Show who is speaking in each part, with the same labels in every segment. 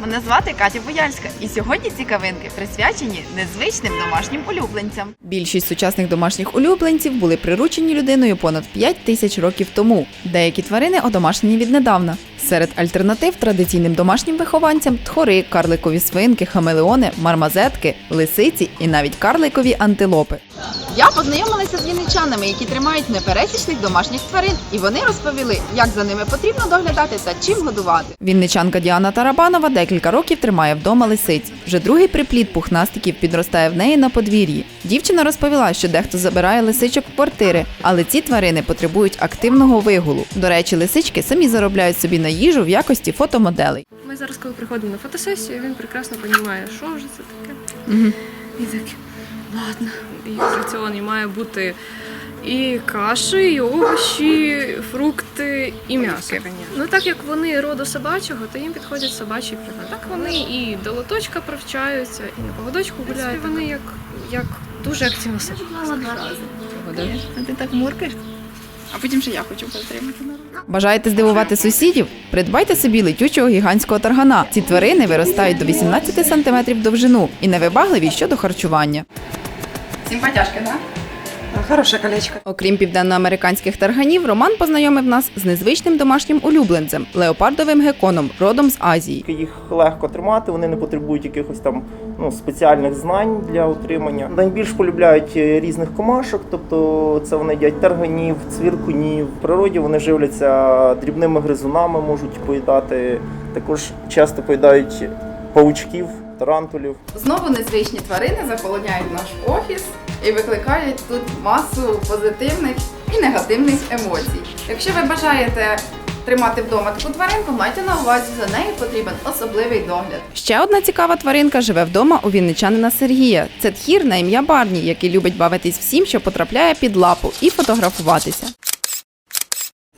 Speaker 1: Мене звати Катя Бояльська, і сьогодні цікавинки присвячені незвичним домашнім улюбленцям. Більшість сучасних домашніх улюбленців були приручені людиною понад 5 тисяч років тому. Деякі тварини одомашнені віднедавна. Серед альтернатив традиційним домашнім вихованцям тхори, карликові свинки, хамелеони, мармазетки, лисиці і навіть карликові антилопи. Я познайомилася з вінничанами, які тримають непересічних домашніх тварин, і вони розповіли, як за ними потрібно доглядати та чим годувати. Вінничанка Діана Тарабанова декілька років тримає вдома лисиць. Вже другий приплід пухнастиків підростає в неї на подвір'ї. Дівчина розповіла, що дехто забирає лисичок в квартири, але ці тварини потребують активного вигулу. До речі, лисички самі заробляють собі на їжу в якості фотомоделей.
Speaker 2: Ми зараз, коли приходимо на фотосесію, він прекрасно розуміє, що вже це таке. І такий, ладно, їх в раціоні має бути і каші, і овочі, фрукти, і м'ясо. Ну так як вони роду собачого, то їм підходять собачі приклади. Так вони і до лоточка привчаються, і на поводочку гуляють. Вони як, як дуже активно себе.
Speaker 1: А ти так муркаєш? А потім ще я хочу потримати. Бажаєте здивувати сусідів? Придбайте собі летючого гігантського таргана. Ці тварини виростають до 18 см довжину і невибагливі щодо харчування. Симпатяшки, так?
Speaker 3: Хорошее колечко.
Speaker 1: Окрім південноамериканських тарганів, Роман познайомив нас з незвичним домашнім улюбленцем леопардовим геконом, родом з Азії.
Speaker 4: Їх легко тримати, вони не потребують якихось там ну, спеціальних знань для утримання. Найбільш полюбляють е, різних комашок, тобто це вони їдять тарганів, цвіркунів. В природі вони живляться дрібними гризунами, можуть поїдати. Також часто поїдають паучків, тарантулів.
Speaker 1: Знову незвичні тварини заполоняють наш офіс і викликають тут масу позитивних і негативних емоцій. Якщо ви бажаєте тримати вдома таку тваринку, майте на увазі, за нею потрібен особливий догляд. Ще одна цікава тваринка живе вдома у вінничанина Сергія. Це тхір на ім'я Барні, який любить бавитись всім, що потрапляє під лапу, і фотографуватися.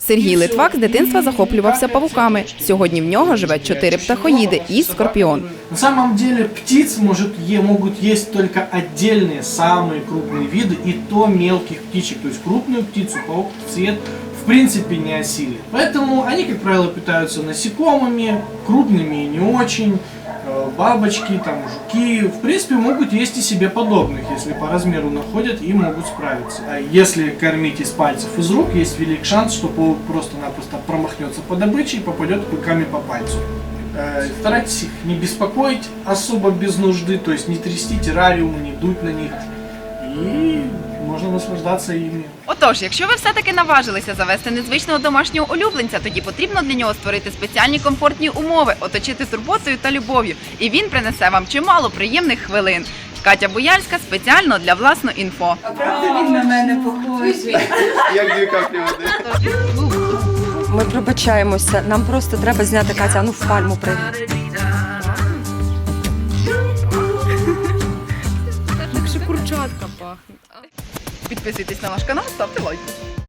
Speaker 1: Сергій Литвак з дитинства захоплювався павуками. Сьогодні в нього живе чотири птахоїди і скорпіон.
Speaker 5: На самом деле птиц может, е- могут есть только отдельные самые крупные виды и то мелких птичек. То есть крупную птицу паук в цвет в принципе не осилит. Поэтому они, как правило, питаются насекомыми, крупными и не очень. Э, Бабочки, там, жуки, в принципе, могут есть и себе подобных, если по размеру находят и могут справиться. А если кормить из пальцев, из рук, есть велик шанс, что паук просто-напросто промахнется по добыче и попадет клыками по пальцу. Э, Старайтесь их не беспокоить особо без нужды, то есть не трясти террариум, не дуть на них. И можно наслаждаться ими.
Speaker 1: Отож, якщо ви все-таки наважилися завести незвичного домашнього улюбленця, тоді потрібно для нього створити спеціальні комфортні умови, оточити турботою та любов'ю, і він принесе вам чимало приємних хвилин. Катя Бояльська спеціально для власно інфо.
Speaker 3: Він на мене похожий.
Speaker 4: Як дві каплі води.
Speaker 3: Ми пробачаємося. Нам просто треба зняти Катя, ну в пальму прийти.
Speaker 2: Так що курчатка пахне.
Speaker 1: Підписуйтесь на наш канал, ставте лайки.